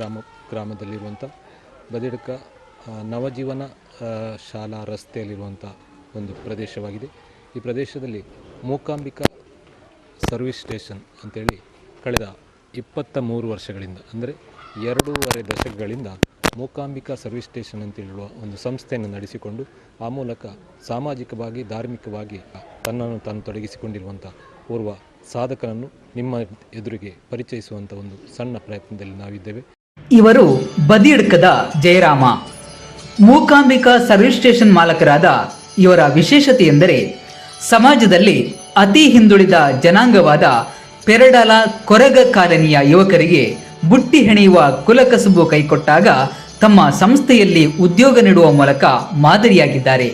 ಗ್ರಾಮ, ಗ್ರಾಮದಲ್ಲಿರುವಂಥ ಬದಿಡಕ ನವಜೀವನ ಶಾಲಾ ರಸ್ತೆಯಲ್ಲಿರುವಂಥ ಒಂದು ಪ್ರದೇಶವಾಗಿದೆ. ಈ ಪ್ರದೇಶದಲ್ಲಿ ಮೂಕಾಂಬಿಕಾ ಸರ್ವಿಸ್ ಸ್ಟೇಷನ್ ಅಂತೇಳಿ ಕಳೆದ ಇಪ್ಪತ್ತ ಮೂರು ವರ್ಷಗಳಿಂದ, ಅಂದರೆ ಎರಡೂವರೆ ದಶಕಗಳಿಂದ ಮೂಕಾಂಬಿಕಾ ಸರ್ವಿಸ್ ಸ್ಟೇಷನ್ ಅಂತ ಹೇಳುವ ಒಂದು ಸಂಸ್ಥೆಯನ್ನು ನಡೆಸಿಕೊಂಡು, ಆ ಮೂಲಕ ಸಾಮಾಜಿಕವಾಗಿ, ಧಾರ್ಮಿಕವಾಗಿ ತನ್ನನ್ನು ತಾನು ತೊಡಗಿಸಿಕೊಂಡಿರುವಂಥ ಓರ್ವ ಸಾಧಕನನ್ನು ನಿಮ್ಮ ಎದುರಿಗೆ ಪರಿಚಯಿಸುವಂಥ ಒಂದು ಸಣ್ಣ ಪ್ರಯತ್ನದಲ್ಲಿ ನಾವಿದ್ದೇವೆ. ಇವರು ಬದಿಯಡ್ಕದ ಜಯರಾಮ. ಮೂಕಾಂಬಿಕಾ ಸರ್ವಿಸ್ ಸ್ಟೇಷನ್ ಮಾಲಕರಾದ ಇವರ ವಿಶೇಷತೆ ಎಂದರೆ ಸಮಾಜದಲ್ಲಿ ಅತಿ ಹಿಂದುಳಿದ ಜನಾಂಗವಾದ ಪೆರಡಾಲ ಕೊರಗ ಕಾಲನಿಯ ಯುವಕರಿಗೆ ಬುಟ್ಟಿ ಹೆಣೆಯುವ ಕುಲಕಸುಬು ಕೈಕೊಟ್ಟಾಗ ತಮ್ಮ ಸಂಸ್ಥೆಯಲ್ಲಿ ಉದ್ಯೋಗ ನೀಡುವ ಮೂಲಕ ಮಾದರಿಯಾಗಿದ್ದಾರೆ.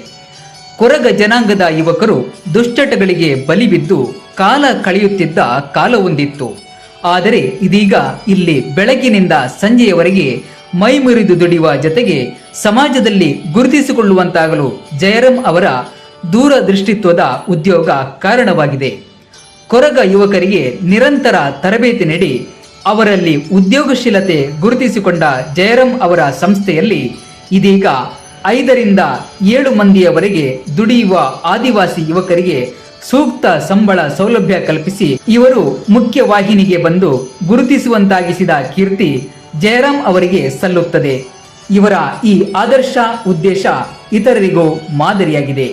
ಕೊರಗ ಜನಾಂಗದ ಯುವಕರು ದುಶ್ಚಟಗಳಿಗೆ ಬಲಿಬಿದ್ದು ಕಾಲ ಕಳೆಯುತ್ತಿದ್ದ ಕಾಲವೊಂದಿತ್ತು ಆದರೆ ಇದೀಗ ಇಲ್ಲಿ ಬೆಳಗಿನಿಂದ ಸಂಜೆಯವರೆಗೆ ಮೈ ಮುರಿದು ದುಡಿಯುವ ಜೊತೆಗೆ ಸಮಾಜದಲ್ಲಿ ಗುರುತಿಸಿಕೊಳ್ಳುವಂತಾಗಲು ಜಯರಾಮ್ ಅವರ ದೂರದೃಷ್ಟಿತ್ವದ ಉದ್ಯೋಗ ಕಾರಣವಾಗಿದೆ. ಕೊರಗ ಯುವಕರಿಗೆ ನಿರಂತರ ತರಬೇತಿ ನೀಡಿ ಅವರಲ್ಲಿ ಉದ್ಯೋಗಶೀಲತೆ ಗುರುತಿಸಿಕೊಂಡ ಜಯರಾಮ್ ಅವರ ಸಂಸ್ಥೆಯಲ್ಲಿ ಇದೀಗ ಐದರಿಂದ ಏಳು ಮಂದಿಯವರೆಗೆ ದುಡಿಯುವ ಆದಿವಾಸಿ ಯುವಕರಿಗೆ ಸೂಕ್ತ ಸಂಬಳ ಸೌಲಭ್ಯ ಕಲ್ಪಿಸಿ ಇವರು ಮುಖ್ಯ ವಾಹಿನಿಗೆ ಬಂದು ಗುರುತಿಸುವಂತಾಗಿಸಿದ ಕೀರ್ತಿ ಜಯರಾಮ್ ಅವರಿಗೆ ಸಲ್ಲುತ್ತದೆ. ಇವರ ಈ ಆದರ್ಶ ಉದ್ದೇಶ ಇತರರಿಗೂ ಮಾದರಿಯಾಗಿದೆ.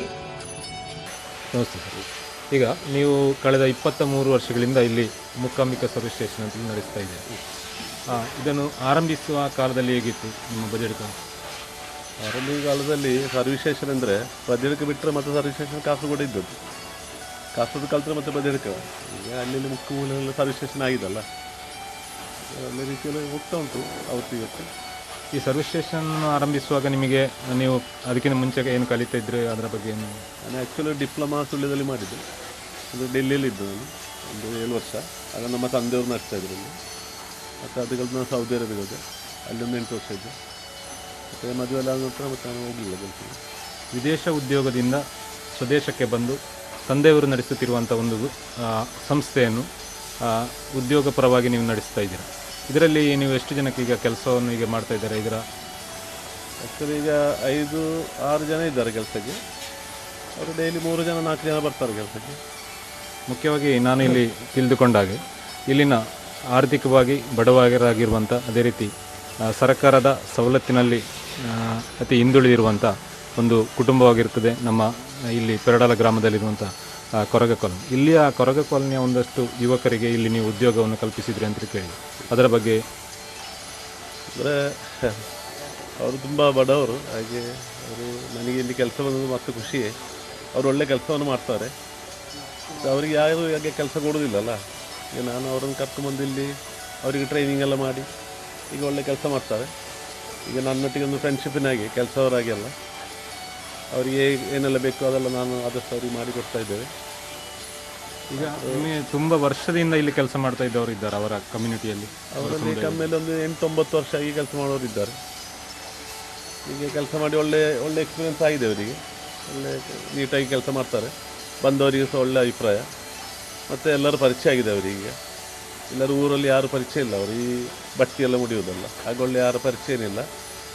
ಈಗ ನೀವು ಕಳೆದ ಇಪ್ಪತ್ತ ಮೂರು ವರ್ಷಗಳಿಂದ ಇಲ್ಲಿ ಮುಕ್ಕಾಂಬಿಕಾ ಸರ್ವಿಸ್ ಸ್ಟೇಷನ್ ಅಂತ ನಡೆಸ್ತಾ ಇದೆ ಆ, ಇದನ್ನು ಆರಂಭಿಸುವ ಕಾಲದಲ್ಲಿ ಹೇಗಿತ್ತು ನಿಮ್ಮ ಬಜೆಟ್ ಆರಂಭಿಕ ಕಾಲದಲ್ಲಿ ಸರ್ವಿಸ್ ಸ್ಟೇಷನ್ ಅಂದರೆ ಬಜೆಟ್ಗೆ ಬಿಟ್ಟರೆ ಮತ್ತೆ ಸರ್ವಿಸ್ ಸ್ಟೇಷನ್ ಕಾಸರಗೋಡು ಇದ್ದದ್ದು. ಕಾಸರಗೋಡು ಕಲ್ತರೆ ಮತ್ತೆ ಬದಿರ್ಕವ ಈಗ ಅಲ್ಲಿ ಮುಖ್ಯ ಮೂಲ ಸರ್ವಿಸ್ ಸ್ಟೇಷನ್ ಆಗಿದಲ್ಲ ಒಳ್ಳೆ ರೀತಿಯಲ್ಲಿ ಹೋಗ್ತಾ ಉಂಟು ಅವತ್ತಿಗತ್ತು ಈ ಸರ್ವಿಸ್ ಸ್ಟೇಷನ್ ಆರಂಭಿಸುವಾಗ ನಿಮಗೆ ನೀವು ಅದಕ್ಕಿಂತ ಮುಂಚೆ ಏನು ಕಲಿತಾ ಇದ್ರೆ? ಅದರ ಬಗ್ಗೆ ಏನು? ನಾನು ಆ್ಯಕ್ಚುಲಿ ಡಿಪ್ಲೊಮಾ ಸುಳ್ಯದಲ್ಲಿ ಮಾಡಿದ್ದೆ. ಅದು ಡೆಲ್ಲಿಯಲ್ಲಿ ಇದ್ದು ನಾನು ಒಂದು ಏಳು ವರ್ಷ. ಆಗ ನಮ್ಮ ತಂದೆಯವರು ನಡೆಸ್ತಾ ಇದ್ರು ಮತ್ತು ಅದು ಕಲಿತು ನಾನು ಸೌದಿ ಅರೇಬಿಯಾ ಹೋದೆ. ಅಲ್ಲಿ ಒಂದು ಎಂಟು ವರ್ಷ ಇದ್ದೆ ಮತ್ತು ಮದುವೆ ಎಲ್ಲ ಆದ ನಂತರ ಮತ್ತೆ ನಾನು ಹೋಗಲಿಲ್ಲ. ವಿದೇಶ ಉದ್ಯೋಗದಿಂದ ಸ್ವದೇಶಕ್ಕೆ ಬಂದು ತಂದೆಯವರು ನಡೆಸುತ್ತಿರುವಂಥ ಒಂದು ಸಂಸ್ಥೆಯನ್ನು ಉದ್ಯೋಗಪರವಾಗಿ ಉದ್ಯೋಗ ಪರವಾಗಿ ನೀವು ನಡೆಸ್ತಾ ಇದ್ದೀರಾ? ಇದರಲ್ಲಿ ನೀವು ಎಷ್ಟು ಜನಕ್ಕೆ ಈಗ ಕೆಲಸವನ್ನು ಈಗ ಮಾಡ್ತಾ ಇದ್ದಾರೆ ಇದರ? ಆ್ಯಕ್ಚುಲಿ ಈಗ ಐದು ಆರು ಜನ ಇದ್ದಾರೆ ಕೆಲಸಕ್ಕೆ. ಅವರು ಡೈಲಿ ಮೂರು ಜನ ನಾಲ್ಕು ಜನ ಬರ್ತಾರೆ ಕೆಲಸಕ್ಕೆ. ಮುಖ್ಯವಾಗಿ ನಾನು ಇಲ್ಲಿ ತಿಳಿದುಕೊಂಡ ಹಾಗೆ ಇಲ್ಲಿನ ಆರ್ಥಿಕವಾಗಿ ಬಡವರಾಗಿರುವಂಥ ಅದೇ ರೀತಿ ಸರ್ಕಾರದ ಸವಲತ್ತಿನಲ್ಲಿ ಅತಿ ಹಿಂದುಳಿದಿರುವಂಥ ಒಂದು ಕುಟುಂಬವಾಗಿರ್ತದೆ ನಮ್ಮ ಇಲ್ಲಿ ಪೆರಡಾಲ ಗ್ರಾಮದಲ್ಲಿರುವಂಥ ಕೊರಗ ಇಲ್ಲಿ ಆ ಕೊರಗ ಕಾಲೋನಿಯ ಒಂದಷ್ಟು ಯುವಕರಿಗೆ ಇಲ್ಲಿ ನೀವು ಉದ್ಯೋಗವನ್ನು ಕಲ್ಪಿಸಿದ್ರಿ ಅಂತ ಕೇಳಿ. ಅದರ ಬಗ್ಗೆ ಅಂದರೆ, ಅವರು ತುಂಬ ಬಡವರು, ಹಾಗೆ ಅವರು ನನಗೆ ಇಲ್ಲಿ ಕೆಲಸ ಬಂದದ್ದು ಮತ್ತು ಖುಷಿಯೇ ಅವರು ಒಳ್ಳೆ ಕೆಲಸವನ್ನು ಮಾಡ್ತಾರೆ. ಅವರಿಗೆ ಯಾರು ಹಾಗೆ ಕೆಲಸ ಕೊಡೋದಿಲ್ಲಲ್ಲ. ಈಗ ನಾನು ಅವರನ್ನು ಕರ್ಕೊಂಬಂದು ಇಲ್ಲಿ ಅವರಿಗೆ ಟ್ರೈನಿಂಗ್ ಎಲ್ಲ ಮಾಡಿ, ಈಗ ಒಳ್ಳೆ ಕೆಲಸ ಮಾಡ್ತಾರೆ. ಈಗ ನನ್ನೊಟ್ಟಿಗೆ ಒಂದು ಫ್ರೆಂಡ್ಶಿಪ್ಪಿನಾಗೆ ಕೆಲಸವರಾಗಿ ಅಲ್ಲ. ಅವರಿಗೆ ಏನೆಲ್ಲ ಬೇಕು ಅದೆಲ್ಲ ನಾನು ಆದಷ್ಟು ಅವರಿಗೆ ಮಾಡಿ ಕೊಡ್ತಾ ಇದ್ದೇವೆ. ಈಗ ನಿಮಗೆ ತುಂಬ ವರ್ಷದಿಂದ ಇಲ್ಲಿ ಕೆಲಸ ಮಾಡ್ತಾ ಇದ್ದವರು ಇದ್ದಾರೆ ಅವರ ಕಮ್ಯುನಿಟಿಯಲ್ಲಿ ಅವರಲ್ಲಿ ಕಮ್ಮಿಯಲ್ಲಿ ಒಂದು ಎಂಟೊಂಬತ್ತು ವರ್ಷ ಆಗಿ ಕೆಲಸ ಮಾಡೋರು ಇದ್ದಾರೆ. ಈಗ ಕೆಲಸ ಮಾಡಿ ಒಳ್ಳೆ ಒಳ್ಳೆ ಎಕ್ಸ್ಪೀರಿಯನ್ಸ್ ಆಗಿದೆ ಅವರಿಗೆ. ಒಳ್ಳೆ ನೀಟಾಗಿ ಕೆಲಸ ಮಾಡ್ತಾರೆ. ಬಂದವರಿಗೆ ಸಹ ಒಳ್ಳೆ ಅಭಿಪ್ರಾಯ. ಮತ್ತು ಎಲ್ಲರೂ ಪರಿಚಯ ಆಗಿದೆ ಅವರಿಗೆ ಎಲ್ಲರೂ ಊರಲ್ಲಿ ಯಾರು ಪರಿಚಯ ಇಲ್ಲ ಅವರು. ಈ ಬಟ್ಟಿ ಎಲ್ಲ ಮುಡಿಯೋದಲ್ಲ ಹಾಗೆ ಒಳ್ಳೆ ಯಾರು ಪರಿಚಯ ಏನಿಲ್ಲ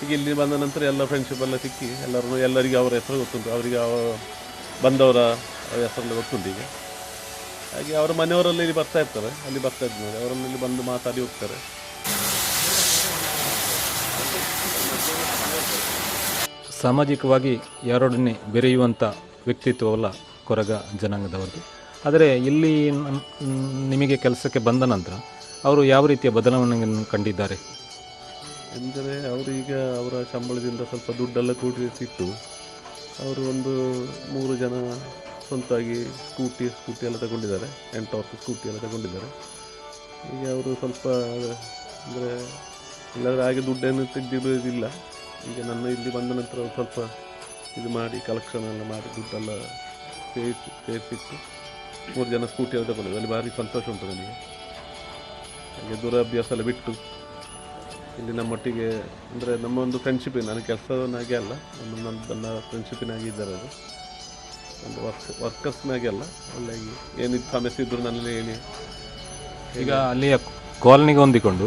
ಈಗ ಇಲ್ಲಿ ಬಂದ ನಂತರ ಎಲ್ಲ ಫ್ರೆಂಡ್ಶಿಪ್ ಎಲ್ಲ ಸಿಕ್ಕಿ ಎಲ್ಲರೂ ಎಲ್ಲರಿಗೆ ಅವರ ಹೆಸರು ಗೊತ್ತುಂಟು. ಅವರಿಗೆ ಅವ ಬಂದವರ ಹೆಸರೆಲ್ಲ ಗೊತ್ತುಂಟು ಈಗ. ಹಾಗೆ ಅವರ ಮನೆಯವರಲ್ಲಿ ಇಲ್ಲಿ ಬರ್ತಾ ಇರ್ತಾರೆ. ಅಲ್ಲಿ ಬರ್ತಾ ಇದ್ದಾರೆ ಅವರನ್ನು ಇಲ್ಲಿ ಬಂದು ಮಾತಾಡಿ ಹೋಗ್ತಾರೆ. ಸಾಮಾಜಿಕವಾಗಿ ಯಾರೊಡನೆ ಬೆರೆಯುವಂಥ ವ್ಯಕ್ತಿತ್ವವಲ್ಲ ಕೊರಗ ಜನಾಂಗದವರದು. ಆದರೆ ಇಲ್ಲಿ ನಿಮಗೆ ಕೆಲಸಕ್ಕೆ ಬಂದ ನಂತರ ಅವರು ಯಾವ ರೀತಿಯ ಬದಲಾವಣೆಯನ್ನು ಕಂಡಿದ್ದಾರೆ? ಎಂದರೆ ಅವರು ಈಗ ಅವರ ಸಂಬಳದಿಂದ ಸ್ವಲ್ಪ ದುಡ್ಡೆಲ್ಲ ಕೂಡಿಸಿಟ್ಟು ಅವರು ಒಂದು ಮೂರು ಜನ ಸ್ವಂತವಾಗಿ ಸ್ಕೂಟಿ ಸ್ಕೂಟಿ ಎಲ್ಲ ತಗೊಂಡಿದ್ದಾರೆ. ಎಂಟು ಆಫ್ ಸ್ಕೂಟಿ ಎಲ್ಲ ತಗೊಂಡಿದ್ದಾರೆ. ಈಗ ಅವರು ಸ್ವಲ್ಪ, ಅಂದರೆ ಇಲ್ಲಾದರೆ ಹಾಗೆ ದುಡ್ಡನ್ನು ತೆಗೆದಿರೋದಿಲ್ಲ ಈಗ ನನ್ನ ಇಲ್ಲಿ ಬಂದ ನಂತರ ಸ್ವಲ್ಪ ಇದು ಮಾಡಿ, ಕಲೆಕ್ಷನ್ ಎಲ್ಲ ಮಾಡಿ ದುಡ್ಡೆಲ್ಲ ಸೇರಿಸಿ, ಸೇರಿಸಿಟ್ಟು ಮೂರು ಜನ ಸ್ಕೂಟಿ ಎಲ್ಲ ತಗೊಂಡಿದ್ದಾರೆ. ಅಲ್ಲಿ ಭಾರಿ ಸಂತೋಷ ಉಂಟು ನನಗೆ. ಹಾಗೆ ದುರಭ್ಯಾಸ ಎಲ್ಲ ಬಿಟ್ಟು. ಇಲ್ಲಿ ನಮ್ಮೊಟ್ಟಿಗೆ ಅಂದರೆ ನಮ್ಮ ಒಂದು ಫ್ರೆಂಡ್ಶಿಪ್ ನಾನು ಕೆಲಸದವನಾಗೆ ಅಲ್ಲ ನಮ್ಮ ನನ್ನ ನನ್ನ ಫ್ರೆಂಡ್ಶಿಪ್ಪಿನಾಗಿ ಇದ್ದಾರೆ ಅದು ಒಂದು ವರ್ಕ್ ವರ್ಕರ್ಸ್ನಾಗೆ ಅಲ್ಲ ಒಳ್ಳೆ ಏನಿದ್ದು ಸಮಸ್ಯೆ ಇದ್ದರೂ ನನ್ನಲ್ಲಿ ಹೇಳಿ. ಈಗ ಅಲ್ಲಿಯ ಕಾಲನಿಗೆ ಹೊಂದಿಕೊಂಡು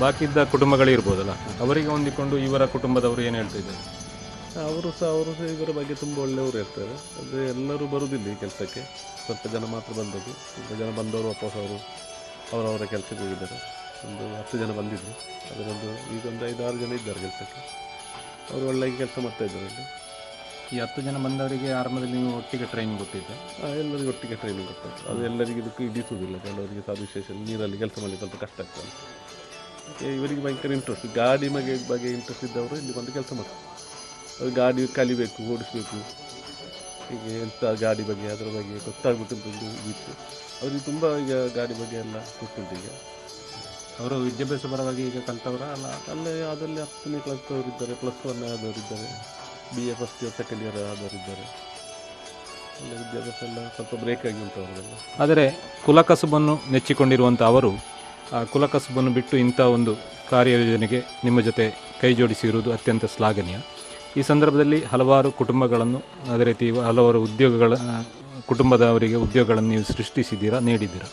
ಬಾಕಿ ಇದ್ದ ಕುಟುಂಬಗಳಿರ್ಬೋದಲ್ಲ ಅವರಿಗೆ ಹೊಂದಿಕೊಂಡು ಇವರ ಕುಟುಂಬದವರು ಏನು ಹೇಳ್ತಿದ್ದಾರೆ ಅವರು ಸಹ ಅವರು ಸಹ ಇವರ ಬಗ್ಗೆ ತುಂಬ ಒಳ್ಳೆಯವರು ಇರ್ತಾರೆ ಅಂದರೆ ಎಲ್ಲರೂ ಬರುವುದಿಲ್ಲ ಈ ಕೆಲಸಕ್ಕೆ. ಸ್ವಲ್ಪ ಜನ ಮಾತ್ರ ಬಂದದ್ದು. ಸ್ವಲ್ಪ ಜನ ಬಂದವರು ವಾಪಸ್ ಅವರು ಅವರವರ ಕೆಲಸಕ್ಕೆ ಹೋಗಿದ್ದಾರೆ. ಒಂದು ಹತ್ತು ಜನ ಬಂದಿದ್ದರು ಅದರೊಂದು ಈಗ ಒಂದು ಐದು ಆರು ಜನ ಇದ್ದಾರೆ ಕೆಲಸಕ್ಕೆ. ಅವರು ಒಳ್ಳೆಯ ಕೆಲಸ ಮಾಡ್ತಾ ಇದ್ದಾರೆ ಅಲ್ಲಿ. ಈ ಹತ್ತು ಜನ ಬಂದವರಿಗೆ ಆರಂಭದಲ್ಲಿ ನೀವು ಒಟ್ಟಿಗೆ ಟ್ರೈನಿಂಗ್ ಕೊಟ್ಟಿದ್ದೆ ಎಲ್ಲರಿಗೂ ಒಟ್ಟಿಗೆ ಟ್ರೈನಿಂಗ್ ಕೊಡ್ತಾರೆ ಅದು ಎಲ್ಲರಿಗೂ ಇದಕ್ಕೆ ಇಡಿಸುವುದಿಲ್ಲ ಕೆಲವರಿಗೆ ಸಾಧು ವಿಶೇಷ ನೀರಲ್ಲಿ ಕೆಲಸ ಮಾಡಲಿಕ್ಕೆ ಸ್ವಲ್ಪ ಕಷ್ಟ ಆಗ್ತದೆ. ಮತ್ತು ಇವರಿಗೆ ಭಯಂಕರ ಇಂಟ್ರೆಸ್ಟ್ ಗಾಡಿ ಬಗ್ಗೆ ಬಗ್ಗೆ ಇಂಟ್ರೆಸ್ಟ್ ಇದ್ದವರು ಇಲ್ಲಿ ಬಂದು ಕೆಲಸ ಮಾಡ್ತಾರೆ. ಅವ್ರು ಗಾಡಿ ಕಲಿಬೇಕು ಓಡಿಸಬೇಕು. ಹೀಗೆ ಎಂಥ ಗಾಡಿ ಬಗ್ಗೆ ಅದರ ಬಗ್ಗೆ ಗೊತ್ತಾಗಬೇಕಂತ ಒಂದು ಇತ್ತು ಅವರಿಗೆ ತುಂಬ ಈಗ ಗಾಡಿ ಬಗ್ಗೆ ಎಲ್ಲ ಗೊತ್ತುಂಟು ಈಗ. ಅವರು ವಿದ್ಯಾಭ್ಯಾಸ ಪರವಾಗಿ ಈಗ ಕಲಿತವ್ರ? ಅಲ್ಲ ಅಲ್ಲೇ ಅದರಲ್ಲಿ ಹತ್ತನೇ ಕ್ಲಾಸ್ ಇದ್ದಾರೆ ಪ್ಲಸ್ ಒನ್ ಆದವರು ಇದ್ದಾರೆ. B A first year second year ಆದವರು ಇದ್ದಾರೆ. ಎಲ್ಲ ವಿದ್ಯಾಭ್ಯಾಸ ಎಲ್ಲ ಸ್ವಲ್ಪ ಬ್ರೇಕ್ ಆಗಿ ಉಂಟು ಅವರೆಲ್ಲ ಆದರೆ ಕುಲಕಸುಬನ್ನು ನೆಚ್ಚಿಕೊಂಡಿರುವಂಥ ಅವರು, ಆ ಕುಲಕಸುಬನ್ನು ಬಿಟ್ಟು ಇಂಥ ಒಂದು ಕಾರ್ಯಯೋಜನೆಗೆ ನಿಮ್ಮ ಜೊತೆ ಕೈ ಜೋಡಿಸಿರುವುದು ಅತ್ಯಂತ ಶ್ಲಾಘನೀಯ. ಈ ಸಂದರ್ಭದಲ್ಲಿ ಹಲವಾರು ಕುಟುಂಬಗಳನ್ನು, ಅದೇ ರೀತಿ ಹಲವಾರು ಉದ್ಯೋಗಗಳ, ಕುಟುಂಬದವರಿಗೆ ಉದ್ಯೋಗಗಳನ್ನು ನೀವು ಸೃಷ್ಟಿಸಿದ್ದೀರಾ, ನೀಡಿದ್ದೀರಾ?